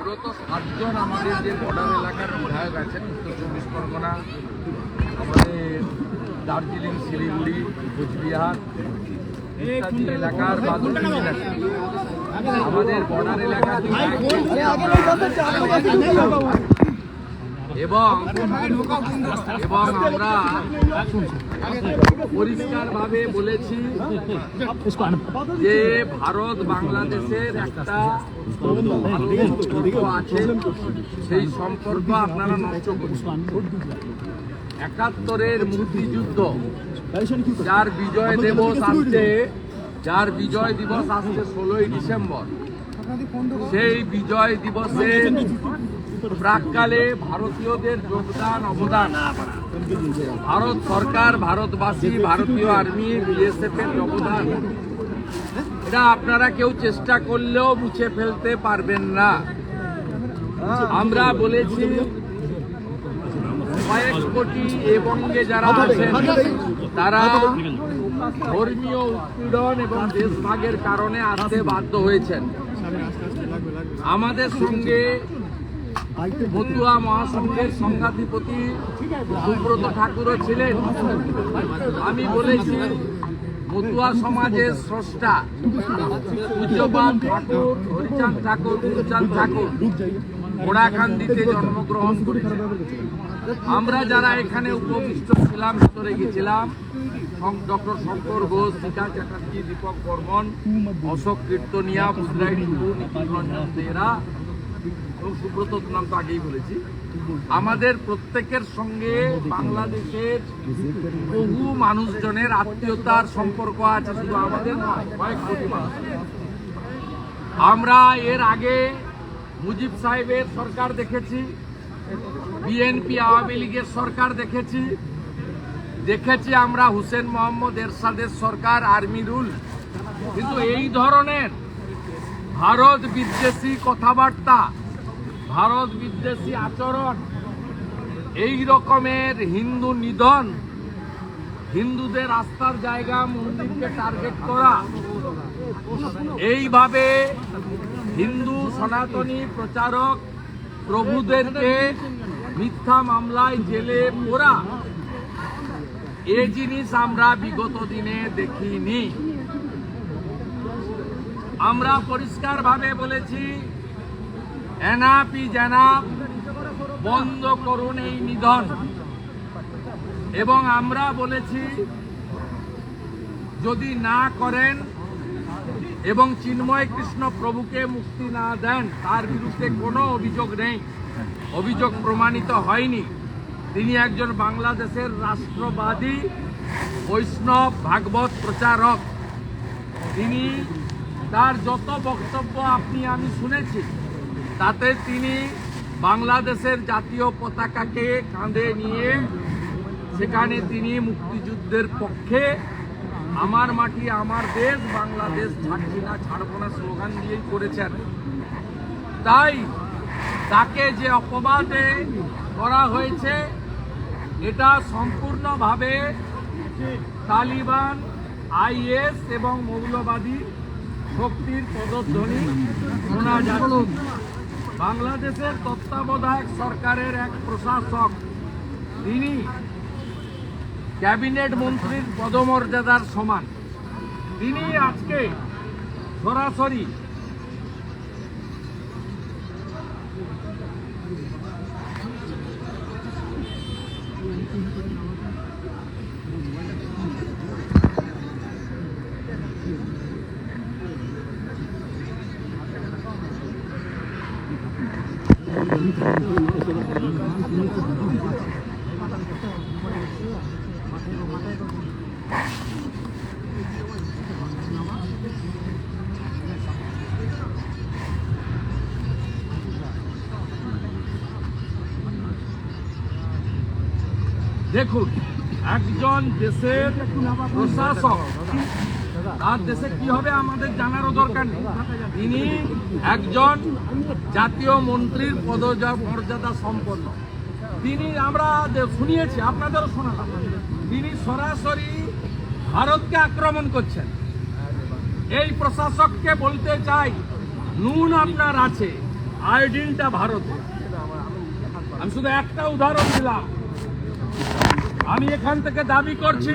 বিগত সাতজন আমাদের যে বর্ডার এলাকার বিধায়ক আছেন উত্তর চব্বিশ পরগনা আমাদের দার্জিলিং শিলিগুড়ি কোচবিহার ইত্যাদি এলাকার বাদল আমাদের বর্ডার এলাকা এবং এবং আমরা পরিষ্কারভাবে বলেছি যে ভারত বাংলাদেশের একটা আছে, সেই সম্পর্ক আপনারা নষ্ট একাত্তরের মুক্তিযুদ্ধ, যার বিজয় দিবস আসছে, যার বিজয় দিবস আসছে ষোলোই ডিসেম্বর, সেই বিজয় দিবসে প্রাককালে ভারতীয়দের যোগদান অবদান। ভারত সরকার ভারতবাসী ভারতীয় আর্মি বিএসএফ এর অবদান। এটা আপনারা কেউ চেষ্টা করলেও মুছে ফেলতে পারবেন না। আমরা বলেছি কয়েক কোটি এবং যারা আছেন তারা ধর্মীয় উৎপীড়ন এবং দেশভাগের কারণে আসতে বাধ্য হয়েছেন। আমাদের সঙ্গে মতুয়া মহাসংঘের সংঘাধিপতি সুব্রত ঠাকুরও ছিলেন। আমি বলেছি, মতুয়া সমাজের স্রষ্টা পূজ্যপাল ঠাকুর, হরিচাঁদ ঠাকুর, গুরুচাঁদ ঠাকুর ঘোড়াখান্দিতে জন্মগ্রহণ করেছেন। আমরা যারা এখানে উপবিষ্ট ছিলাম, ভিতরে গেছিলাম ডক্টর শঙ্কর ঘোষ, সীতা চ্যাটার্জি, দীপক বর্মন, অশোক কীর্তনিয়া বুদ্রাই টুডু নিখিল রঞ্জন দেরা এবং সুব্রত নাম তো আগেই বলেছি। আমাদের প্রত্যেকের সঙ্গে বাংলাদেশের বহু মানুষজনের আত্মীয়তার সম্পর্ক আছে শুধু আমাদের নয় কয়েক কোটি মানুষ। আমরা এর আগে মুজিব সাহেবের সরকার দেখেছি বিএনপি আওয়ামী লীগের সরকার দেখেছি। দেখেছি আমরা হুসেন মোহাম্মদ এরশাদের সরকার আর্মি রুল। কিন্তু এই ধরনের ভারত বিদ্বেষী কথাবার্তা ভারত বিদ্বেষী আচরণ, এই রকমের হিন্দু নিধন, হিন্দুদের আস্থার জায়গা মন্দিরকে টার্গেট করা, এইভাবে হিন্দু সনাতনী প্রচারক প্রভুদেরকে মিথ্যা মামলায় জেলে পোরা এ জিনিস আমরা বিগত দিনে দেখিনি। আমরা পরিষ্কারভাবে বলেছি এনাপি জেনাপ বন্ধ করুন এই নিধন। এবং আমরা বলেছি, যদি না করেন এবং চিন্ময় কৃষ্ণ প্রভুকে মুক্তি না দেন, তার বিরুদ্ধে কোনো অভিযোগ নেই। অভিযোগ প্রমাণিত হয়নি। তিনি একজন বাংলাদেশের রাষ্ট্রবাদী, বৈষ্ণব, ভাগবত প্রচারক। তিনি তার যত বক্তব্য আপনি, আমি শুনেছি। তাতে তিনি বাংলাদেশের জাতীয় পতাকাকে কাঁধে নিয়ে সেখানে তিনি মুক্তিযুদ্ধের পক্ষে আমার মাটি, আমার দেশ, বাংলাদেশ ছাড়ছি না, ছাড়বো না স্লোগান দিয়েই করেছেন। তাই তাকে যে অপবাদে করা হয়েছে, এটা সম্পূর্ণভাবে তালিবান, আইএস এবং মৌলবাদী শক্তির পদধ্বনি শোনা যাচ্ছে। বাংলাদেশের তত্ত্বাবধায়ক সরকারের এক প্রশাসক। তিনি ক্যাবিনেট মন্ত্রীর পদমর্যাদার সমান। তিনি আজকে সরাসরি দেখুন একজন দেশের প্রশাসক তার দেশে কি হবে আমাদের জানারও দরকার নেই। তিনি একজন জাতীয় মন্ত্রীর পদজা মর্যাদা সম্পন্ন। তিনি আমরা শুনিয়েছি, আপনাদেরও শোনালাম, তিনি সরাসরি ভারতকে আক্রমণ করছেন। এই প্রশাসককে বলতে চাই, নুন আপনার আছে, আয়োডিনটা ভারতে। আমি শুধু একটা উদাহরণ দিলাম। আমি এখান থেকে দাবি করছি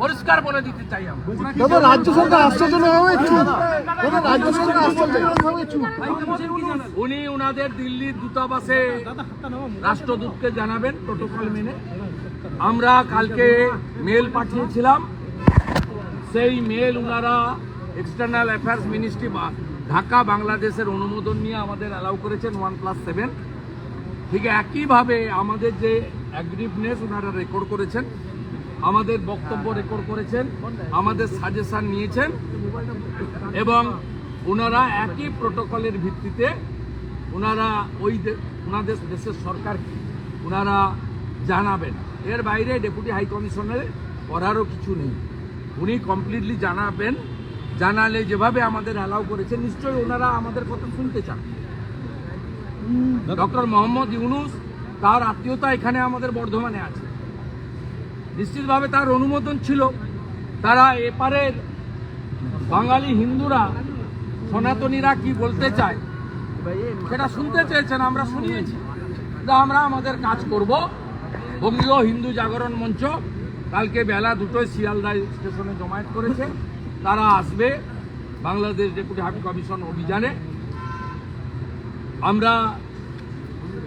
পরিষ্কার বলে দিতে চাই আমি রাজ্য সরকার আশ্চর্যজনকভাবে চুপ রাজ্য সরকার আশ্চর্যজনকভাবে চুপ উনি উনাদের দিল্লির দূতাবাসে রাষ্ট্রদূতকে জানাবেন প্রোটোকল মেনে আমরা কালকে মেল পাঠিয়েছিলাম সেই মেল ওনারা এক্সটার্নাল অ্যাফেয়ার্স মিনিস্ট্রি বা ঢাকা বাংলাদেশের অনুমোদন নিয়ে আমাদের অ্যালাউ করেছেন ওয়ান প্লাস সেভেন ঠিক একইভাবে আমাদের যে অ্যাগ্রিভনেস ওনারা রেকর্ড করেছেন আমাদের বক্তব্য রেকর্ড করেছেন আমাদের সাজেশন নিয়েছেন এবং ওনারা একই প্রোটোকলের ভিত্তিতে ওনারা ওই ওনাদের দেশের সরকারকে ওনারা জানাবেন। এর বাইরে ডেপুটি হাই কমিশনারে করারও কিছু নেই। উনি কমপ্লিটলি জানাবেন জানালে যেভাবে আমাদের অ্যালাউ করেছেন নিশ্চয়ই ওনারা আমাদের কথা শুনতে চান। ডক্টর মোহাম্মদ ইউনুস তার আত্মীয়তা এখানে আমাদের বর্ধমানে আছে। নিশ্চিতভাবে তার অনুমোদন ছিল। তারা এপারের বাঙালি হিন্দুরা, সনাতনীরা কি বলতে চায়, সেটা শুনতে চেয়েছেন, আমরা শুনিয়েছি। আমরা আমাদের কাজ করব। বঙ্গীয় হিন্দু জাগরণ মঞ্চ, কালকে বেলা দুটোয় শিয়ালদা স্টেশনে জমায়েত করেছে। তারা আসবে বাংলাদেশ ডেপুটি হাই কমিশন অভিযানে। আমরা,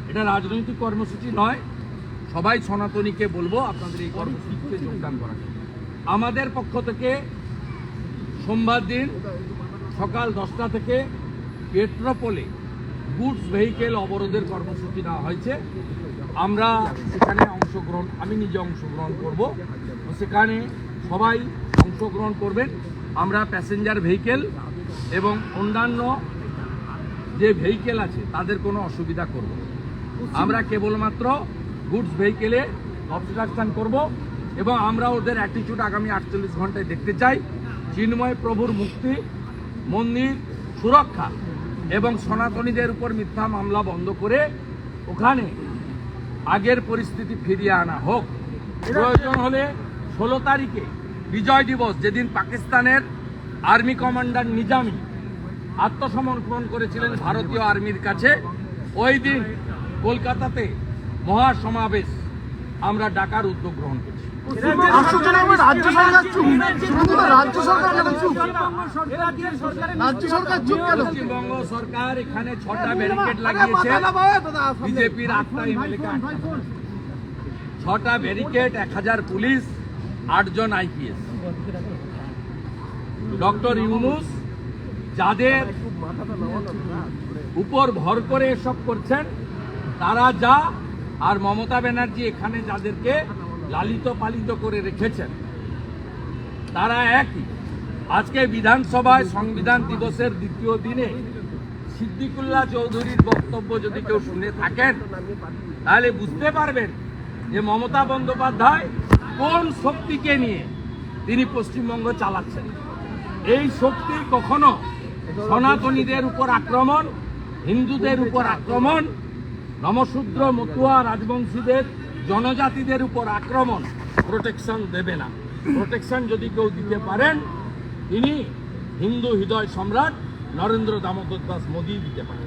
এটা রাজনৈতিক কর্মসূচি নয় সবাই সনাতনীকে বলব আপনাদের এই কর্মসূচিতে যোগদান জন্য। আমাদের পক্ষ থেকে সোমবার দিন সকাল দশটা থেকে পেট্রোপোলে গুডস ভেহিকেল অবরোধের কর্মসূচি নেওয়া হয়েছে আমরা সেখানে অংশগ্রহণ আমি নিজে অংশগ্রহণ করব সেখানে সবাই অংশগ্রহণ করবেন আমরা প্যাসেঞ্জার ভেহিকেল এবং অন্যান্য যে ভেহিকেল আছে, তাদের কোনো অসুবিধা করব। আমরা কেবলমাত্র গুডস ভেহিকেলে অবস্ট্রাকশন করব এবং আমরা ওদের অ্যাটিটিউড আগামী আটচল্লিশ ঘন্টায় দেখতে চাই। চিন্ময় প্রভুর মুক্তি, মন্দির সুরক্ষা এবং সনাতনীদের উপর মিথ্যা মামলা বন্ধ করে ওখানে আগের পরিস্থিতি ফিরিয়ে আনা হোক। প্রয়োজন হলে ষোলো তারিখে বিজয় দিবস, যেদিন পাকিস্তানের আর্মি কমান্ডার নিজামি আত্মসমর্পণ করেছিলেন ভারতীয় আর্মির কাছে, ওই দিন কলকাতাতে মহাসমাবেশ আমরা ডাকার উদ্যোগ গ্রহণ করছি। রাজ্য সরকার চুপ। রাজ্য সরকার চুপ? রাজ্য সরকার চুপ কেন? পশ্চিমবঙ্গ সরকার এখানে ছটা ব্যারিকেড লাগিয়েছে। বিজেপির আটটা এমএলএকে ছটা ব্যারিকেড এক হাজার পুলিশ আটজন আইপিএস ডক্টর ইউনুস যাদের উপর ভর করে এসব করছেন তারা যা আর মমতা ব্যানার্জি এখানে যাদেরকে লালিত পালিত করে রেখেছেন, তারা একই। আজকে বিধানসভায় সংবিধান দিবসের দ্বিতীয় দিনে সিদ্দিকুল্লাহ চৌধুরীর বক্তব্য যদি কেউ শুনে থাকেন, তাহলে বুঝতে পারবেন যে মমতা বন্দ্যোপাধ্যায় কোন শক্তিকে নিয়ে তিনি পশ্চিমবঙ্গ চালাচ্ছেন। এই শক্তি কখনো সনাতনীদের উপর আক্রমণ, হিন্দুদের উপর আক্রমণ নমশূদ্র মতুয়া রাজবংশীদের জনজাতিদের উপর আক্রমণ প্রোটেকশন দেবে না। প্রোটেকশন যদি কেউ দিতে পারেন তিনি হিন্দু হৃদয় সম্রাট নরেন্দ্র দামোদর দাস মোদী দিতে পারেন।